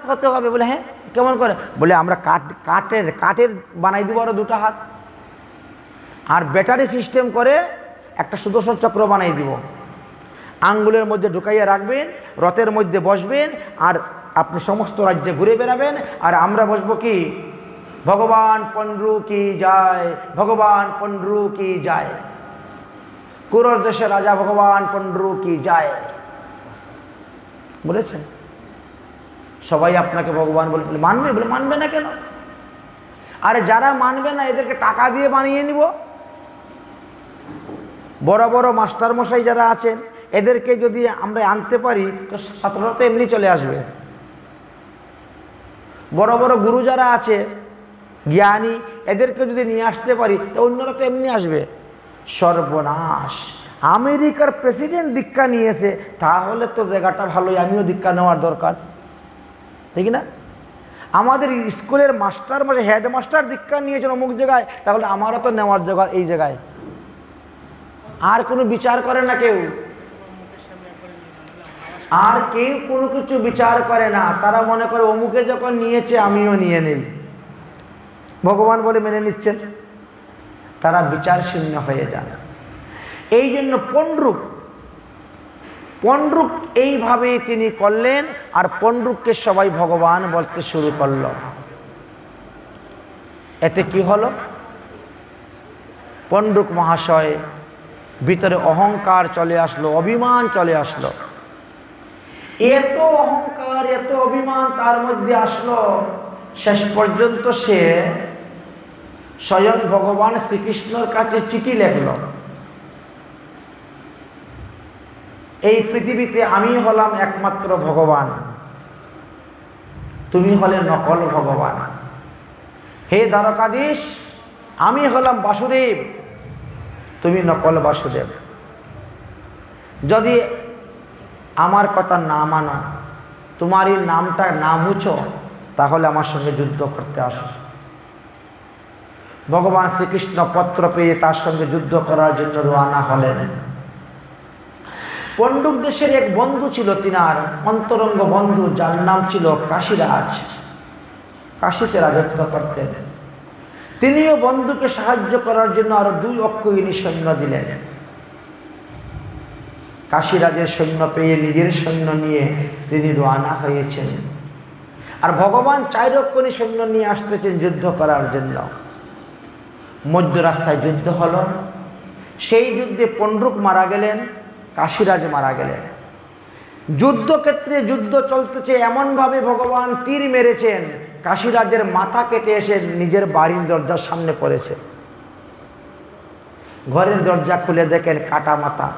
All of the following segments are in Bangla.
হাত হতে হবে বলে হ্যাঁ? কেমন করে? বলে, আমরা কাঠ, কাঠের কাঠের বানাই দিব আরও দুটো হাত। আর ব্যাটারি সিস্টেম করে একটা সুদর্শন চক্র বানাই দিব। আঙ্গুলের মধ্যে ঢুকাইয়া রাখবেন, রথের মধ্যে বসবেন, আর আপনি সমস্ত রাজ্যে ঘুরে বেড়াবেন। আর আমরা বসবো কি? ভগবান পন্ড্রু কি যায়? ভগবান পন্ড্রু কি যায়? কুরর দেশে রাজা ভগবান পন্ড্রু কি যায়? বলেছেন? সবাই আপনাকে ভগবান বলে মানবে? বলে, মানবে না কেন? আরে যারা মানবে না, এদেরকে টাকা দিয়ে বানিয়ে নিব। বড় বড় মাস্টার মশাই যারা আছেন, এদেরকে যদি আমরা আনতে পারি, তো ছাত্ররা তো এমনি চলে আসবে। বড় বড় গুরু যারা আছে, জ্ঞানী, এদেরকে যদি নিয়ে আসতে পারি, তো অন্যরা তো এমনি আসবে। সর্বনাশ। আমেরিকার প্রেসিডেন্ট দীক্ষা নিয়েছে, তাহলে তো জায়গাটা ভালোই, আমিও দীক্ষা নেওয়ার দরকার। ঠিক না? আমাদের স্কুলের মাস্টার মানে হেডমাস্টার দীক্ষা নিয়েছেন অমুক জায়গায়, তাহলে আমারও তো নেওয়ার জায়গা এই জায়গায়। আর কোনো বিচার করে না কেউ। আর কেউ কোনো কিছু বিচার করে না। তারা মনে করে অমুকে যখন নিয়েছে, আমিও নিয়ে নেই। ভগবান বলে মেনে নিচ্ছেন। তারা বিচার শূন্য হয়ে যান। এই জন্য পণ্ডরূপ পণ্ডরূপ এইভাবে তিনি করলেন, আর পণ্ডরূপকে সবাই ভগবান বলতে শুরু করল। এতে কি হলো? পণ্ডরূপ মহাশয়, ভিতরে অহংকার চলে আসলো, অভিমান চলে আসলো। এত অহংকার, এত অভিমান তার মধ্যে আসলো, শেষ পর্যন্ত সে স্বয়ং ভগবান শ্রীকৃষ্ণর কাছে চিঠি লেখল। এই পৃথিবীতে আমি হলাম একমাত্র ভগবান। তুমি হলে নকল ভগবান। হে দ্বারকাধীশ, আমি হলাম বাসুদেব। তুমি নকল বাসুদেব। যদি আমার কথা না মানো তোমার এই নামটা না মুছো, তাহলে আমার সঙ্গে যুদ্ধ করতে আসো। ভগবান শ্রীকৃষ্ণ পত্র পেয়ে তার সঙ্গে যুদ্ধ করার জন্য রওনা হলেন। পণ্ডুক দেশের এক বন্ধু ছিল তিনার অন্তরঙ্গ বন্ধু, যার নাম ছিল কাশীরাজ। কাশীতে রাজত্ব করতেন। তিনিও বন্ধুকে সাহায্য করার জন্য আরও দুই অক্ষ অক্ষয়িনী সৈন্য দিলেন। কাশীরাজের সৈন্য পেয়ে নিজের সৈন্য নিয়ে তিনি রওনা হয়েছেন। আর ভগবান চাইরক্ষণী সৈন্য নিয়ে আসতেছেন যুদ্ধ করার জন্য। মধ্য রাস্তায় যুদ্ধ হল। সেই যুদ্ধে পণ্ডুক মারা গেলেন। কাশীরাজ মারা গেলেন যুদ্ধক্ষেত্রে যুদ্ধ চলতেছে এমনভাবে ভগবান তীর মেরেছেন, কাশিরাজের মাথা কেটে এসে নিজের বাড়ির দরজার সামনে পড়েছে। ঘরের দরজা খুলে দেখেন কাটা মাথা।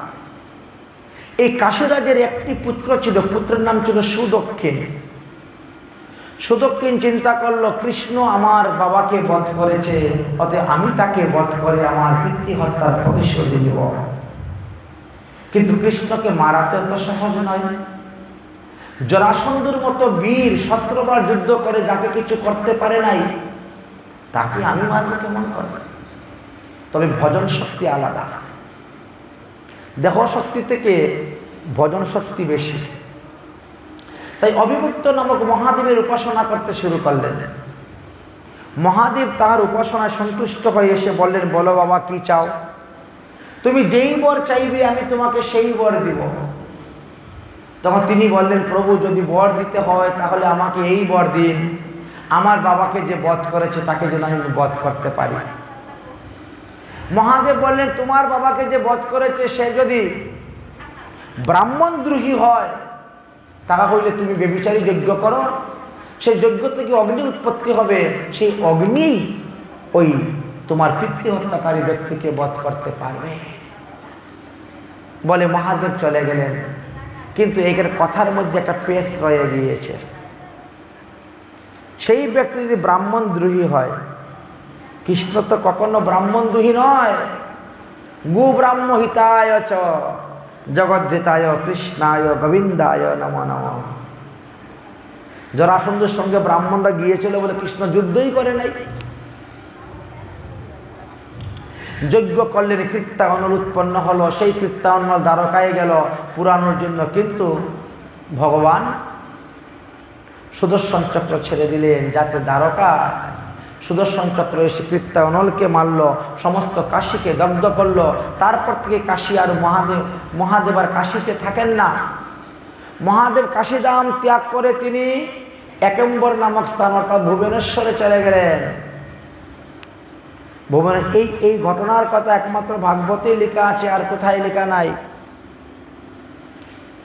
এই কাশীরাজের একটি পুত্র ছিল, পুত্রের নাম ছিল সুদক্ষিণ। সুদক্ষিণ চিন্তা করল, কৃষ্ণ আমার বাবাকে বধ করেছে, অতএব আমি তাকে বধ করে আমার পিতৃ হত্যার প্রতিশোধ নিব কিন্তু কৃষ্ণকে মারাতে তো সহজ নয়। জরাসন্ধুর মতো বীর সতেরোবার যুদ্ধ করে যাকে কিছু করতে পারে নাই, তাকে আমি মারবো কেমন করে? তবে ভজন শক্তি আলাদা। দেহ শক্তি থেকে ভজন শক্তি বেশি। তাই অবিভক্ত নামক মহাদেবের উপাসনা করতে শুরু করলেন। মহাদেব তার উপাসনায় সন্তুষ্ট হয়ে এসে বললেন, বলো বাবা, কি চাও? তুমি যেই বর চাইবে, আমি তোমাকে সেই বর দিব। তখন তিনি বললেন, প্রভু, যদি বর দিতে হয়, তাহলে আমাকে এই বর দিন। আমার বাবাকে যে বধ করেছে, তাকে যেন আমি বধ করতে পারি। মহাদেব বললেন, তোমার বাবাকে যে বধ করেছে, সে যদি ব্রাহ্মণদ্রোহী হয়, তাহা হইলে তুমি বেবিচারী যজ্ঞ করো। সেই যজ্ঞ থেকে অগ্নি উৎপত্তি হবে। সেই অগ্নি ওই তোমার পিতৃ হত্যাকারী ব্যক্তিকে বধ করতে পারবে। বলে মহাদেব চলে গেলেন। কিন্তু এখানে কথার মধ্যে একটা পেশ রয়ে গিয়েছে। সেই ব্যক্তি যদি ব্রাহ্মণ দ্রোহী হয়, কৃষ্ণ তো কখনো ব্রাহ্মণ দ্রোহী নয়। গু ব্রাহ্ম হিতায় চ জগদ্ধিতায় কৃষ্ণায় গোবিন্দায় নম নম। জরাসন্ধের সঙ্গে ব্রাহ্মণরা গিয়েছিল বলে কৃষ্ণ যুদ্ধই করে নাই। যজ্ঞ করলেন কৃত্তায়নল উৎপন্ন হলো, সেই কৃত্তায়নল দ্বারকায় গেল, পুরানোর জন্য কিন্তু ভগবান সুদর্শন চক্র ছেড়ে দিলেন, যাতে দ্বারকা সুদর্শন চক্র এসে কৃত্যায়নলকে মারল, সমস্ত কাশীকে দগ্ধ করল। তারপর থেকে কাশী আর মহাদেব মহাদেব আর কাশীতে থাকেন না। মহাদেব কাশীধাম ত্যাগ করে তিনি একেম্বর নামক স্থান অর্থাৎ ভুবনেশ্বরে চলে গেলেন। ভুবনে এই এই ঘটনার কথা একমাত্র ভাগবতেই লেখা আছে, আর কোথায় লেখা নাই।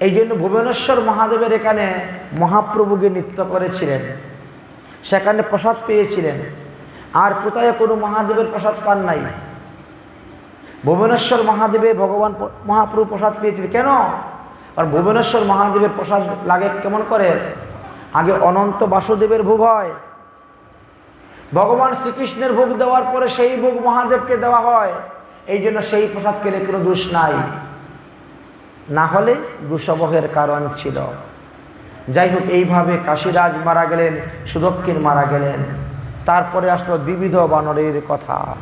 এই জন্য ভুবনেশ্বর মহাদেবের এখানে মহাপ্রভুকে নৃত্য করেছিলেন। সেখানে প্রসাদ পেয়েছিলেন। আর কোথায় কোনো মহাদেবের প্রসাদ পান নাই। ভুবনেশ্বর মহাদেবে ভগবান মহাপ্রভু প্রসাদ পেয়েছিলেন। কেন? আর ভুবনেশ্বর মহাদেবের প্রসাদ লাগে কেমন করে? আগে অনন্ত বাসুদেবের ভোগ হয়। ভগবান শ্রীকৃষ্ণের ভোগ দেওয়ার পরে সেই ভোগ মহাদেবকে দেওয়া হয়। এই জন্য সেই প্রসাদ খেলে কোনো দোষ নাই। না হলে দুঃসবহের কারণ ছিল। যাই হোক, এইভাবে কাশীরাজ মারা গেলেন, সুদক্ষিণ মারা গেলেন। তারপরে আসলো বিবিধ বানরের কথা।